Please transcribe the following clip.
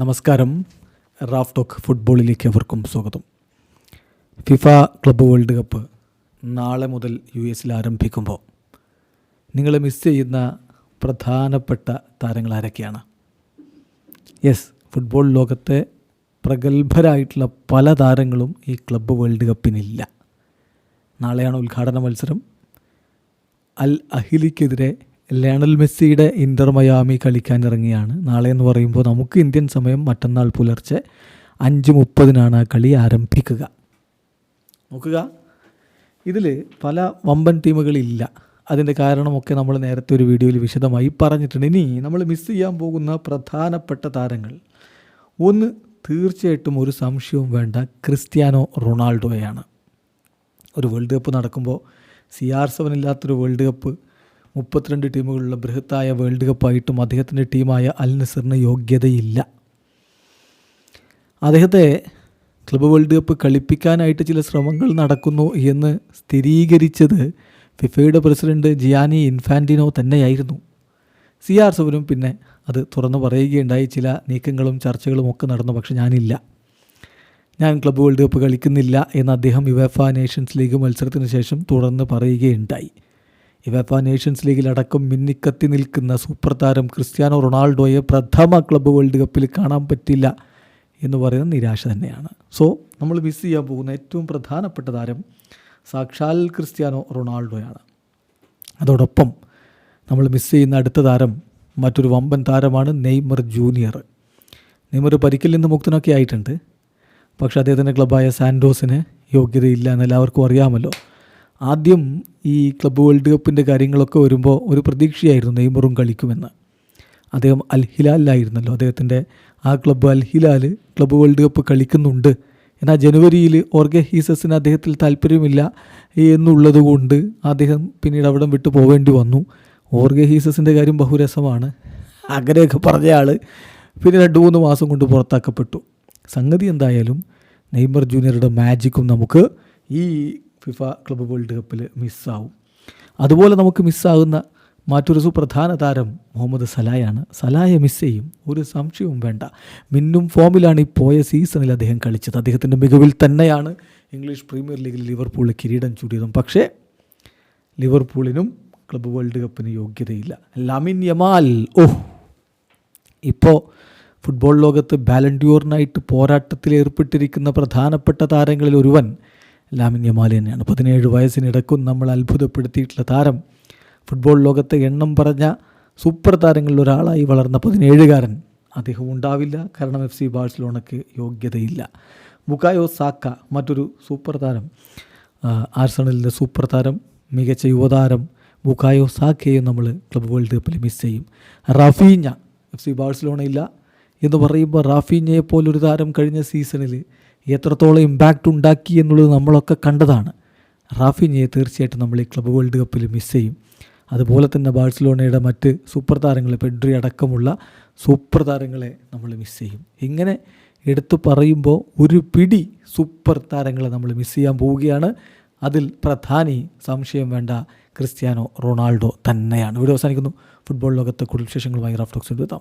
നമസ്കാരം. Raf talk ഫുട്ബോളിലേക്ക് അവർക്കും സ്വാഗതം. ഫിഫ ക്ലബ്ബ് വേൾഡ് കപ്പ് നാളെ മുതൽ യു എസിൽ ആരംഭിക്കുമ്പോൾ നിങ്ങൾ മിസ് ചെയ്യുന്ന പ്രധാനപ്പെട്ട താരങ്ങൾ ആരൊക്കെയാണ്? യെസ് ഫുട്ബോൾ ലോകത്തെ പ്രഗത്ഭരായിട്ടുള്ള പല താരങ്ങളും ഈ ക്ലബ്ബ് വേൾഡ് കപ്പിനില്ല. നാളെയാണ് ഉദ്ഘാടന മത്സരം. അൽ അഹിലിക്കെതിരെ ലയണൽ മെസ്സിയുടെ ഇന്റർ മയാമി കളിക്കാൻ ഇറങ്ങിയാണ് നാളെ എന്ന് പറയുമ്പോൾ നമുക്ക് ഇന്ത്യൻ സമയം മറ്റന്നാൾ പുലർച്ചെ അഞ്ച് മുപ്പതിനാണ് ആ കളി ആരംഭിക്കുക. നോക്കുക. ഇതിൽ പല വമ്പൻ ടീമുകളില്ല. അതിന്റെ കാരണമൊക്കെ നമ്മൾ നേരത്തെ ഒരു വീഡിയോയിൽ വിശദമായി പറഞ്ഞിട്ടുണ്ട്. ഇനി നമ്മൾ മിസ് ചെയ്യാൻ പോകുന്ന പ്രധാനപ്പെട്ട താരങ്ങൾ. ഒന്ന് തീർച്ചയായിട്ടും ഒരു സംശയവും വേണ്ട ക്രിസ്ത്യാനോ റൊണാൾഡോയാണ്. ഒരു വേൾഡ് കപ്പ് നടക്കുമ്പോൾ സി ആർ സെവൻ ഇല്ലാത്തൊരു വേൾഡ് കപ്പ് മുപ്പത്തിരണ്ട് ടീമുകളുള്ള ബൃഹത്തായ വേൾഡ് കപ്പായിട്ടും അദ്ദേഹത്തിന്റെ ടീമായ അൽ നസറിന് യോഗ്യതയില്ല. അദ്ദേഹത്തെ ക്ലബ് വേൾഡ് കപ്പ് കളിപ്പിക്കാനായിട്ട് ചില ശ്രമങ്ങൾ നടക്കുന്നു എന്ന് സ്ഥിരീകരിച്ചത് ഫിഫയുടെ പ്രസിഡന്റ് ജിയാനി ഇൻഫാന്റിനോ തന്നെയായിരുന്നു. സി ആർ സെവനും പിന്നെ അത് തുറന്നു പറയുകയുണ്ടായി. ചില നീക്കങ്ങളും ചർച്ചകളും ഒക്കെ നടന്നു പക്ഷെ ഞാനില്ല. ഞാൻ ക്ലബ്ബ് വേൾഡ് കപ്പ് കളിക്കുന്നില്ല എന്ന് അദ്ദേഹം യുവേഫ നേഷൻസ് ലീഗ് മത്സരത്തിന് ശേഷം തുടർന്ന് പറയുകയുണ്ടായി. യുവേഫ നേഷൻസ് ലീഗിലടക്കം മിന്നിക്കത്തി നിൽക്കുന്ന സൂപ്പർ താരം ക്രിസ്ത്യാനോ റൊണാൾഡോയെ പ്രഥമ ക്ലബ്ബ് വേൾഡ് കപ്പിൽ കാണാൻ പറ്റില്ല എന്ന് പറയുന്ന നിരാശ തന്നെയാണ്. സോ നമ്മൾ മിസ് ചെയ്യാൻ പോകുന്ന ഏറ്റവും പ്രധാനപ്പെട്ട താരം സാക്ഷാൽ ക്രിസ്ത്യാനോ റൊണാൾഡോയാണ്. അതോടൊപ്പം നമ്മൾ മിസ് ചെയ്യുന്ന അടുത്ത താരം മറ്റൊരു വമ്പൻ താരമാണ് നെയ്മർ ജൂനിയർ. നെയ്മർ പരിക്കിൽ നിന്ന് മുക്തനൊക്കെ ആയിട്ടുണ്ട്. പക്ഷേ അദ്ദേഹത്തിന്റെ ക്ലബ്ബായ സാൻഡോസിന് യോഗ്യതയില്ല എന്ന് എല്ലാവർക്കും അറിയാമല്ലോ. ആദ്യം ഈ ക്ലബ്ബ് വേൾഡ് കപ്പിന്റെ കാര്യങ്ങളൊക്കെ വരുമ്പോൾ ഒരു പ്രതീക്ഷയായിരുന്നു നെയ്മറും കളിക്കുമെന്ന്. അദ്ദേഹം അൽ ഹിലാലിലായിരുന്നല്ലോ. അദ്ദേഹത്തിന്റെ ആ club Al Hilal club world cup കളിക്കുന്നുണ്ട്. എന്നാൽ ജനുവരിയിൽ ഓർഗെ ഹീസസിന് അദ്ദേഹത്തിൽ താല്പര്യമില്ല എന്നുള്ളത് കൊണ്ട് അദ്ദേഹം പിന്നീട് അവിടെ വിട്ടു പോവേണ്ടി വന്നു. ഓർഗെ ഹീസസിന്റെ കാര്യം ബഹുരസമാണ്. അങ്ങനെയൊക്കെ പറഞ്ഞ ആൾ പിന്നെ രണ്ട് മൂന്ന് മാസം കൊണ്ട് പുറത്താക്കപ്പെട്ടു. സംഗതി എന്തായാലും നെയ്മർ ജൂനിയറുടെ മാജിക്കും നമുക്ക് ഈ ഫിഫ ക്ലബ്ബ് വേൾഡ് കപ്പിൽ മിസ്സാവും. അതുപോലെ നമുക്ക് മിസ്സാകുന്ന മറ്റൊരു സുപ്രധാന താരം മുഹമ്മദ് സലായാണ്. സലായെ മിസ് ചെയ്യും. ഒരു സംശയവും വേണ്ട. മിന്നും ഫോമിലാണ് ഈ പോയ സീസണിൽ അദ്ദേഹം കളിച്ചത്. അദ്ദേഹത്തിന്റെ മികവിൽ തന്നെയാണ് ഇംഗ്ലീഷ് പ്രീമിയർ ലീഗിൽ ലിവർപൂളിൽ കിരീടം ചൂടിയതും. പക്ഷേ ലിവർപൂളിനും ക്ലബ്ബ് വേൾഡ് കപ്പിന് യോഗ്യതയില്ല. Lamine Yamal. ഓഹ്! ഇപ്പോൾ ഫുട്ബോൾ ലോകത്ത് ബാലൻഡ്യൂറിനായിട്ട് പോരാട്ടത്തിൽ ഏർപ്പെട്ടിരിക്കുന്ന പ്രധാനപ്പെട്ട താരങ്ങളിൽ ഒരുവൻ ലാമിൻ യമാൽ തന്നെയാണ് പതിനേഴ് വയസ്സിനിടക്കും നമ്മൾ അത്ഭുതപ്പെടുത്തിയിട്ടുള്ള താരം. ഫുട്ബോൾ ലോകത്തെ എണ്ണം പറഞ്ഞ സൂപ്പർ താരങ്ങളിൽ ഒരാളായി വളർന്ന പതിനേഴുകാരൻ. അദ്ദേഹം ഉണ്ടാവില്ല. കാരണം എഫ് സി ബാഴ്സലോണയ്ക്ക് യോഗ്യതയില്ല. ബുക്കായോ സാക്ക മറ്റൊരു സൂപ്പർ താരം. ആർസണലിന്റെ സൂപ്പർ താരം മികച്ച യുവതാരം ബുക്കായോ സാക്കയെയും നമ്മൾ ക്ലബ് വേൾഡ് കപ്പിൽ മിസ് ചെയ്യും. റഫീഞ്ഞ എഫ് സി ബാഴ്സലോണ ഇല്ല എന്ന് പറയുമ്പോൾ റാഫീഞ്ഞയെ പോലൊരു താരം കഴിഞ്ഞ സീസണിൽ എത്രത്തോളം ഇമ്പാക്റ്റ് ഉണ്ടാക്കി എന്നുള്ളത് നമ്മളൊക്കെ കണ്ടതാണ്. റാഫിനെ തീർച്ചയായിട്ടും നമ്മൾ ഈ ക്ലബ് വേൾഡ് കപ്പിൽ മിസ് ചെയ്യും. അതുപോലെ തന്നെ ബാഴ്സലോണയുടെ മറ്റ് സൂപ്പർ താരങ്ങളെ പെഡ്രി അടക്കമുള്ള സൂപ്പർ താരങ്ങളെ നമ്മൾ മിസ് ചെയ്യും. ഇങ്ങനെ എടുത്തു പറയുമ്പോൾ ഒരു പിടി സൂപ്പർ താരങ്ങളെ നമ്മൾ മിസ് ചെയ്യാൻ പോവുകയാണ്. അതിൽ പ്രധാനി സംശയം വേണ്ട ക്രിസ്ത്യാനോ റൊണാൾഡോ തന്നെയാണ്. ഇവിടെ അവസാനിക്കുന്നു. ഫുട്ബോൾ ലോകത്തെ കൂടുതൽ വിശേഷങ്ങളുമായി റാഫ്റ്റോക്സ് എടുത്താം.